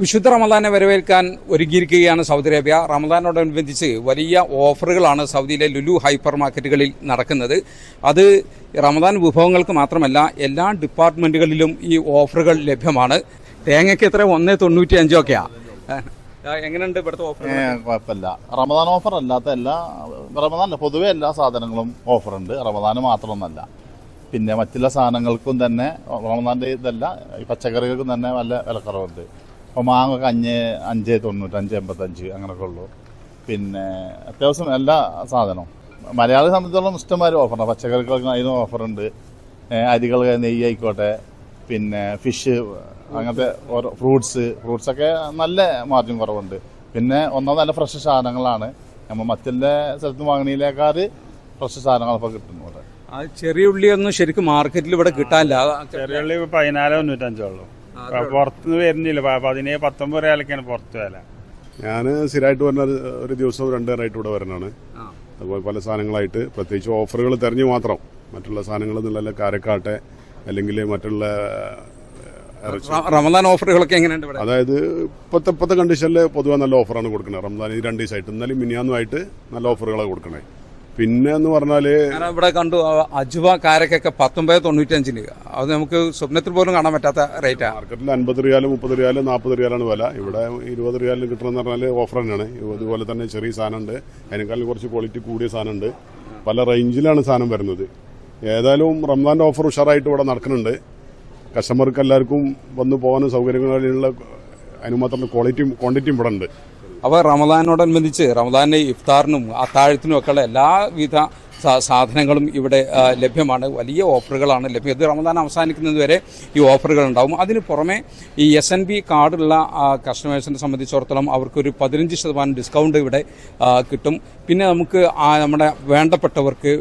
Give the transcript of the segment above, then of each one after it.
വിശുദ്ധ റമദാനെ വരവേൽക്കാൻ ഒരുങ്ങിയിരിക്കുകയാണ് Saudi Arabia. റമദാനോടനുബന്ധിച്ച് വലിയ ഓഫറുകളാണ് സൗദിയിലെ ലുലു ഹൈപ്പർ മാർക്കറ്റുകളിൽ നടക്കുന്നത്. അത് റമദാൻ വിഭവങ്ങൾക്ക് മാത്രമല്ല എല്ലാ ഡിപ്പാർട്ട്മെന്റുകളിലും ഈ ഓഫറുകൾ ലഭ്യമാണ്. തേങ്ങയ്ക്ക് എത്ര? ഒന്നേ തൊണ്ണൂറ്റി അഞ്ചൊക്കെയാ എങ്ങനെയുണ്ട് ഇവിടുത്തെ ഓഫർ കുഴപ്പമില്ല. റമദാൻ ഓഫർ അല്ലാത്ത എല്ലാ റമദാൻ പൊതുവെ എല്ലാ സാധനങ്ങളും ഓഫറുണ്ട്. റമദാൻ മാത്രമൊന്നല്ല. പിന്നെ മറ്റുള്ള സാധനങ്ങൾക്കും തന്നെ റമദാന്റെ ഇതല്ല പച്ചക്കറികൾക്കും തന്നെ നല്ല വിലക്കുറവുണ്ട്. അപ്പോൾ മാങ്ങൊക്കെ അഞ്ച് അഞ്ച് തൊണ്ണൂറ്റഞ്ച് എൺപത്തഞ്ച് അങ്ങനെയൊക്കെ ഉള്ളൂ. പിന്നെ അത്യാവശ്യം എല്ലാ സാധനവും മലയാളിയെ സംബന്ധിച്ചോളം ഇഷ്ടംമാതിരി ഓഫറാണ് പച്ചക്കറികൾക്ക് അതിനും ഓഫറുണ്ട് അരികൾ നെയ്യ് ആയിക്കോട്ടെ. പിന്നെ ഫിഷ് അങ്ങനത്തെ ഓരോ ഫ്രൂട്ട്സ് ഫ്രൂട്ട്സൊക്കെ നല്ല മാർജിൻ കുറവുണ്ട്. പിന്നെ ഒന്നാമത് നല്ല ഫ്രഷ് സാധനങ്ങളാണ്. നമ്മൾ മറ്റുള്ള സ്ഥലത്ത് വാങ്ങണേക്കാർ ഫ്രഷ് സാധനങ്ങളൊക്കെ ആ ചെറിയ ഉള്ളിയൊന്നും ശരിക്കും മാർക്കറ്റിൽ ഇവിടെ കിട്ടാനില്ല. ചെറിയ ഉള്ളി പതിനാലോ തൊണ്ണൂറ്റഞ്ചേ ഉള്ളൂ. പുറത്തുനിന്ന് വരുന്നില്ല. പതിനേഴ് പത്തൊമ്പത് രൂപയിലൊക്കെയാണ് പുറത്ത് വില. ഞാൻ സ്ഥിരമായിട്ട് വരുന്ന ഒരു- ദിവസം രണ്ട് നേരമായിട്ട് ഇവിടെ വരുന്നതാണ് അതുപോലെ പല സാധനങ്ങളായിട്ട് പ്രത്യേകിച്ച് ഓഫറുകൾ തെരഞ്ഞു മാത്രം. മറ്റുള്ള സാധനങ്ങൾ എന്നുള്ള കാരക്കാട്ടെ അല്ലെങ്കിൽ മറ്റുള്ള റമദാൻ ഓഫറുകളൊക്കെ എങ്ങനെയുണ്ട് അതായത് ഇപ്പോഴത്തെ ഇപ്പോഴത്തെ കണ്ടീഷനിൽ പൊതുവെ നല്ല ഓഫറാണ് കൊടുക്കുന്നത് റമദാൻ ഈ രണ്ട് ദിവസമായിട്ട്. എന്നാലും മിനിയാന്നുമായിട്ട് നല്ല ഓഫറുകളാണ് കൊടുക്കണേ. പിന്നെ എന്ന് പറഞ്ഞാൽ ഇവിടെ കണ്ടു അജുവ കാരക്കൊക്കെ പത്തൊമ്പത് തൊണ്ണൂറ്റഞ്ചിന് അത് നമുക്ക് സ്വപ്നത്തിൽ പോലും കാണാൻ പറ്റാത്ത റേറ്റാ മാർക്കറ്റിൽ അൻപത് റിയാലും മുപ്പത് റിയാലും നാൽപ്പത് റിയാലാണ് വില. ഇവിടെ ഇരുപത് റിയാലിന് കിട്ടണമെന്ന് പറഞ്ഞാൽ ഓഫർ തന്നെയാണ്. ഇതുപോലെ തന്നെ ചെറിയ സാധനമുണ്ട്. അതിനേക്കാളും കുറച്ച് ക്വാളിറ്റി കൂടിയ സാധനമുണ്ട്. പല റേഞ്ചിലാണ് സാധനം വരുന്നത്. ഏതായാലും റംസാന്റെ ഓഫർ ഉഷാറായിട്ട് ഇവിടെ നടക്കുന്നുണ്ട്. കസ്റ്റമർക്ക് എല്ലാവർക്കും വന്നു പോകാനും സൗകര്യങ്ങളുള്ള അതിന് മാത്രം ക്വാളിറ്റിയും ക്വാണ്ടിറ്റിയും ഇവിടെ ഉണ്ട്. അപ്പോൾ റമദാനോടനുബന്ധിച്ച് റമദാനിലെ ഇഫ്താറിനും അത്താഴത്തിനും എല്ലാവിധ സാധനങ്ങളും ഇവിടെ ലഭ്യമാണ്. വലിയ ഓഫറുകളാണ് ലഭ്യം. ഇത് റമദാൻ അവസാനിക്കുന്നത് വരെ ഈ ഓഫറുകൾ ഉണ്ടാവും അതിന് പുറമെ ഈ എസ് എൻ ബി കാർഡുള്ള കസ്റ്റമേഴ്സിനെ സംബന്ധിച്ചിടത്തോളം അവർക്കൊരു പതിനഞ്ച് ശതമാനം ഡിസ്കൗണ്ട് ഇവിടെ കിട്ടും. പിന്നെ നമുക്ക് നമ്മുടെ വേണ്ടപ്പെട്ടവർക്ക്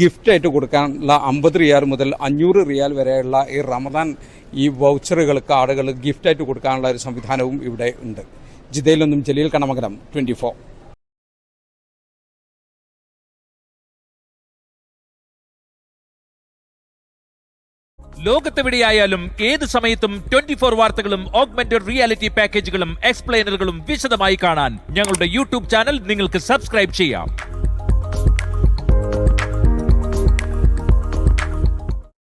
ഗിഫ്റ്റായിട്ട് കൊടുക്കാനുള്ള അമ്പത് റിയാൽ മുതൽ അഞ്ഞൂറ് റിയാൽ വരെയുള്ള ഈ റമദാൻ ഈ വൗച്ചറുകൾ കാർഡുകൾ ഗിഫ്റ്റായിട്ട് കൊടുക്കാനുള്ള ഒരു സംവിധാനവും ഇവിടെ ഉണ്ട്. ജിദ്ദയിൽ നിന്നും ജലീൽ കണമകലം ട്വന്റി ഫോർ. ലോകത്തെവിടെയായാലും ഏത് സമയത്തും ട്വന്റി ഫോർ വാർത്തകളും ഓഗ്മെന്റഡ് റിയാലിറ്റി പാക്കേജുകളും എക്സ്പ്ലെയിനറുകളും വിശദമായി കാണാൻ ഞങ്ങളുടെ യൂട്യൂബ് ചാനൽ നിങ്ങൾക്ക് സബ്സ്ക്രൈബ് ചെയ്യാം.